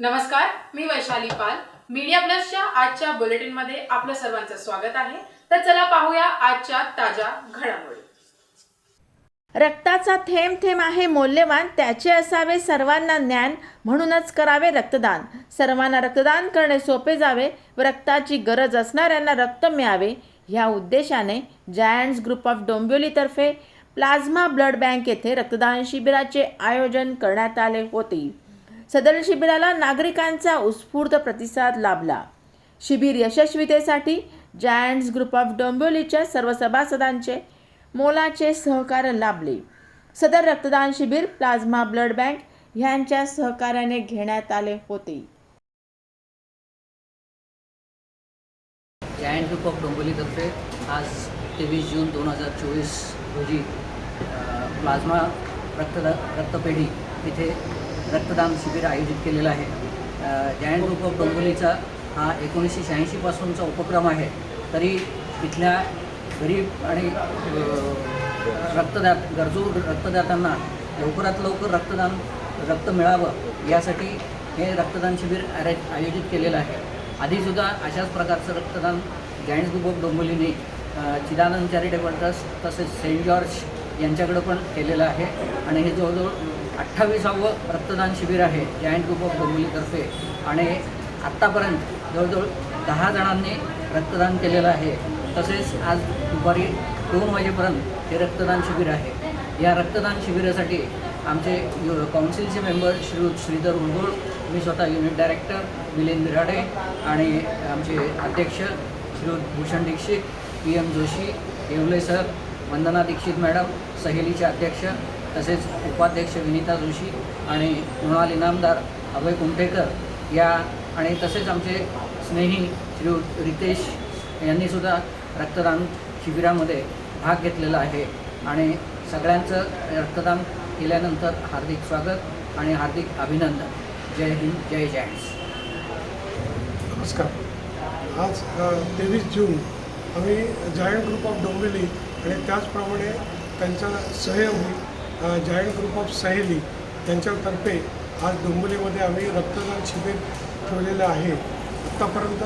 नमस्कार मी वैशाली पाल. मीडिया प्लसच्या आजच्या बुलेटिनमध्ये आपलं सर्वांचं स्वागत आहे. तर चला पाहूया आजच्या ताज्या घडामोडी. रक्ताचा थेंब थेंब आहे मौल्यवान त्याचे असावे सर्वांना ज्ञान म्हणूनच करावे रक्तदान. सर्वांना रक्तदान करणे सोपे जावे व रक्ताची गरज असणाऱ्यांना रक्त मिळावे ह्या उद्देशाने जायंट्स ग्रुप ऑफ डोंबिवलीतर्फे प्लाझ्मा ब्लड बँक येथे रक्तदान शिबिराचे आयोजन करण्यात आले होते. सदर शिबिराला नागरिकांचा उत्स्फूर्त प्रतिसाद लाभला. शिबिर यशस्वीतेसाठी जायंट्स ग्रुप ऑफ डोंबिवलीच्या सर्व सभासदांचे मोलाचे सहकार्य लाभले. सदर रक्तदान शिबिर प्लाझ्मा ब्लड बँक ह्यांच्या सहकार्याने घेण्यात आले होते. जायंट ग्रुप ऑफ डोंबिवलीतर्फे आज तेवीस जून दोन हजार चोवीस रोजी प्लाझ्मा रक्तदा रक्तपेढी इथे रक्तदान शिबिर आयोजित केलेलं आहे. जयंत रूप ग्रुप ऑफ हा एकोणीसशे शहाऐंशीपासूनचा उपक्रम आहे. तरी इथल्या गरीब आणि रक्तदात गरजू रक्तदात्यांना लवकरात लवकर रक्तदान रक्त मिळावं यासाठी हे रक्तदान शिबिर अरे आयोजित केलेलं आहे. आधीसुद्धा अशाच प्रकारचं रक्तदान जायंट्स ग्रुप ऑफ डोंबिवलीने चिदानंद चॅरिटेबल ट्रस्ट तसेच सेंट जॉर्ज यांच्याकडं पण केलेलं आहे. आणि हे जवळजवळ अठ्ठावीसावं रक्तदान शिबिर आहे जायंट ग्रुप ऑफ डोंबिवलीतर्फे. आणि आत्तापर्यंत जवळजवळ दहा जणांनी रक्तदान केलेलं आहे. तसेच आज दुपारी दोन वाजेपर्यंत हे रक्तदान शिबिर आहे. या रक्तदान शिबिरासाठी आमचे यु- काउन्सिलचे मेंबर श्री श्रीधर उडगोळ मी स्वतः युनिट डायरेक्टर मिलिंद बिराडे आणि आमचे अध्यक्ष Shri Bhushan Dixit P M Joshi Yewale sir Vandana Dixit madam सहेलीचे अध्यक्ष तसेच उपाध्यक्ष विनिता जोशी आणि मृणाल इनामदार अभय कुमठेकर या आणि तसेच आमचे स्नेही श्री रितेश यांनीसुद्धा रक्तदान शिबिरामध्ये भाग घेतलेला आहे. आणि सगळ्यांचं रक्तदान केल्यानंतर हार्दिक स्वागत आणि हार्दिक अभिनंदन. जय हिंद जय जॅन्ट्स नमस्कार. आज तेवीस जून आम्ही जायंट ग्रुप ऑफ डोंबिवली आणि त्याचप्रमाणे त्यांचा सहयोगी जायंट ग्रुप ऑफ सहेली यांच्यातर्फे आज डोंबिवलीमध्ये आम्ही रक्तदान शिबिर ठेवलेलं आहे. आत्तापर्यंत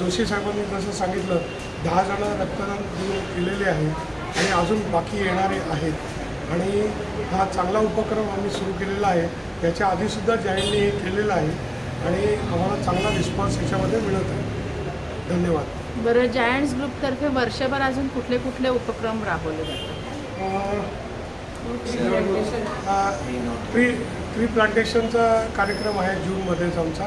जोशी साहेबांनी जसं सांगितलं दहा जणं रक्तदान केलेले आहे आणि अजून बाकी येणारे आहेत. आणि हा चांगला उपक्रम आम्ही सुरू केलेला आहे. याच्या आधीसुद्धा जायंटने हे केलेलं आहे आणि आम्हाला चांगला रिस्पॉन्स याच्यामध्ये मिळत आहे. धन्यवाद. बरं जायंट्स ग्रुपतर्फे वर्षभर अजून कुठले कुठले उपक्रम राबवले जातात? ट्री ट्री प्लांटेशनचा कार्यक्रम आहे जूनमध्येच आमचा.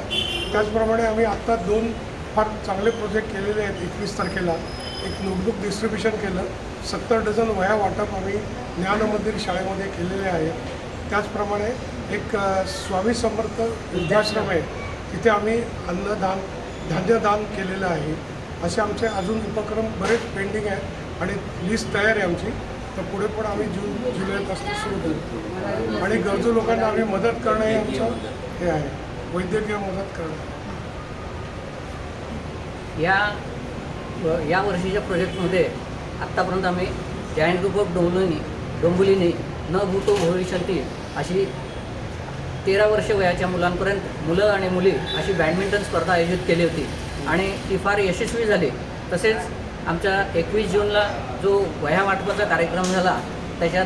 त्याचप्रमाणे आम्ही आत्ता दोन फार चांगले प्रोजेक्ट केलेले आहेत. एकवीस तारखेला एक नोटबुक डिस्ट्रीब्युशन केलं. सत्तर डझन वया वाटप आम्ही ज्ञान मंदिर शाळेमध्ये केलेले आहे. त्याचप्रमाणे एक स्वामी समर्थ वृद्धाश्रम आहे. तिथे आम्ही अन्नदान धान्यदान केलेलं आहे. असे आमचे अजून उपक्रम बरेच पेंडिंग आहे आणि लिस्ट तयार आहे आमची. तर पुढे पण आम्ही जून जुलैपासून सुरू करू. आणि गरजू लोकांना आम्ही मदत करणं हे आमचं हे आहे. वैद्यकीय मदत करणं. या या वर्षीच्या प्रोजेक्टमध्ये आत्तापर्यंत आम्ही जायंट ग्रुप ऑफ डोंबिवलीने डोंबुलीने न भूतो भविष्यातील अशी तेरा वर्ष वयाच्या मुलांपर्यंत मुलं आणि मुली अशी बॅडमिंटन स्पर्धा आयोजित केली होती. आणि ती फार यशस्वी झाली. तसेच आमच्या एकवीस जूनला जो वह्या वाटपाचा कार्यक्रम झाला त्याच्यात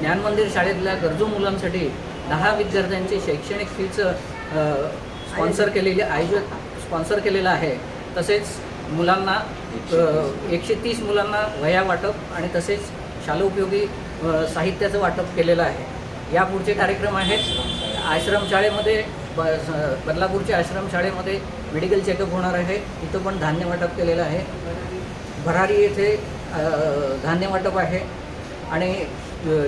ज्ञानमंदिर शाळेतल्या गरजू मुलांसाठी दहा विद्यार्थ्यांची शैक्षणिक फीचं स्पॉन्सर केलेली आयोजित स्पॉन्सर केलेलं आहे. तसेच मुलांना एकशे तीस मुलांना वह्या वाटप आणि तसेच शालोपयोगी साहित्याचं वाटप केलेलं आहे. या पुढचे कार्यक्रम आहेत. आश्रमशाळेमध्ये ब स- बदलापूरच्या आश्रमशाळेमध्ये मेडिकल चेकअप होणार आहे. तिथं पण धान्य वाटप केलेलं आहे. भरारी येथे धान्य वाटप आहे. आणि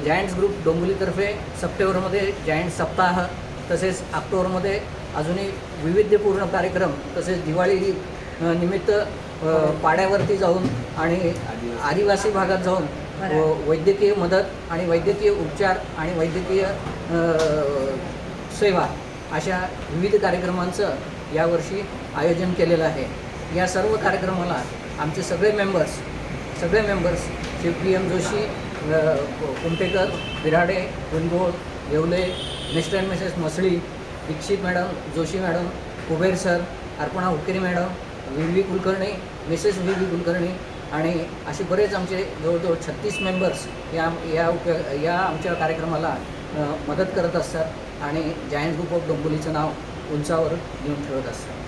जायंट्स ग्रुप डोंबिवलीतर्फे सप्टेंबरमध्ये जायंट सप्ताह तसेच ऑक्टोबरमध्ये अजूनही वैविध्यपूर्ण कार्यक्रम तसेच दिवाळी निमित्त अ, पाड्यावरती जाऊन आणि आदिवासी. भागात जाऊन वैद्यकीय मदत आणि वैद्यकीय उपचार आणि वैद्यकीय सेवा अशा विविध कार्यक्रमांचं यावर्षी आयोजन केलेलं आहे. या सर्व कार्यक्रमाला आमचे सगळे मेंबर्स सगळे members Shiv P M Joshi Kuntekar Kumtekar Birade Gundol Yewale Mr and Mrs Masli Dixit madam Joshi madam Kuber sir Arpana Hukeri madam V V Kulkarni Mrs V V Kulkarni आणि असे बरेच आमचे जवळजवळ छत्तीस members या या उप या आमच्या कार्यक्रमाला मदत करत असतात आणि जायंट ग्रुप ऑफ डोंबोलीचं नाव उंचावर घेऊन ठेवत असतात.